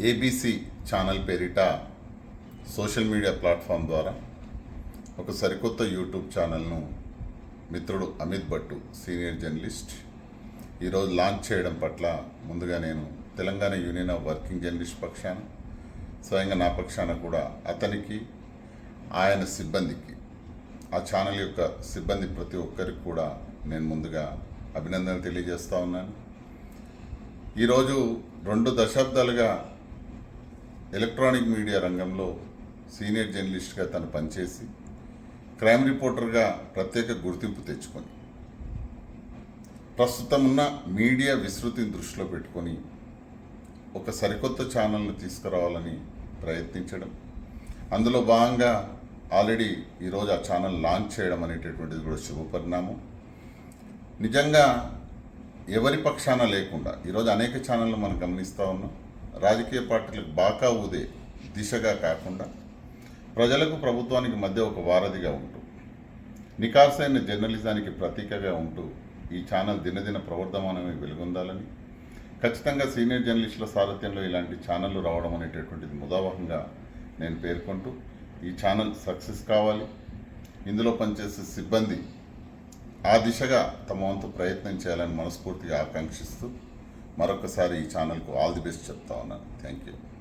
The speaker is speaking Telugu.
ఏబీసీ ఛానల్ పేరిట సోషల్ మీడియా ప్లాట్ఫామ్ ద్వారా ఒక సరికొత్త యూట్యూబ్ ఛానల్ను మిత్రుడు అమిత్ భట్టు సీనియర్ జర్నలిస్ట్ ఈరోజు లాంచ్ చేయడం పట్ల ముందుగా నేను Telangana union of working journalist పక్షాన స్వయంగా నా పక్షాన కూడా అతనికి ఆయన సిబ్బందికి ఆ ఛానల్ యొక్క సిబ్బంది ప్రతి ఒక్కరికి కూడా నేను ముందుగా అభినందన తెలియజేస్తూ ఉన్నాను. ఈరోజు రెండు దశాబ్దాలుగా ఎలక్ట్రానిక్ మీడియా రంగంలో సీనియర్ జర్నలిస్ట్గా తను పనిచేసి క్రైమ్ రిపోర్టర్గా ప్రత్యేక గుర్తింపు తెచ్చుకొని ప్రస్తుతం ఉన్న మీడియా విస్తృతిని దృష్టిలో పెట్టుకొని ఒక సరికొత్త ఛానల్ను తీసుకురావాలని ప్రయత్నించడం అందులో భాగంగా ఆల్రెడీ ఈరోజు ఆ ఛానల్ లాంచ్ చేయడం అనేటటువంటిది కూడా శుభపరిణామం. నిజంగా ఎవరి పక్షాన లేకుండా ఈరోజు అనేక ఛానళ్ళు మనం గమనిస్తూ ఉన్నాం. రాజకీయ పార్టీలకు బాకా ఊదే దిశగా కాకుండా ప్రజలకు ప్రభుత్వానికి మధ్య ఒక వారధిగా ఉంటూ నికార్సైన జర్నలిజానికి ప్రతీకగా ఉంటూ ఈ ఛానల్ దినదిన ప్రవర్ధమానమే వెలుగొందాలని ఖచ్చితంగా సీనియర్ జర్నలిస్టుల సారథ్యంలో ఇలాంటి ఛానళ్ళు రావడం అనేటటువంటిది ముదావహంగా నేను పేర్కొంటూ ఈ ఛానల్ సక్సెస్ కావాలి. ఇందులో పనిచేసే సిబ్బంది ఆ దిశగా తమ వంతు ప్రయత్నం చేయాలని మనస్ఫూర్తిగా ఆకాంక్షిస్తూ మరొకసారి ఈ ఛానల్కు ఆల్ ది బెస్ట్ చెప్తా ఉన్నాను థ్యాంక్ యూ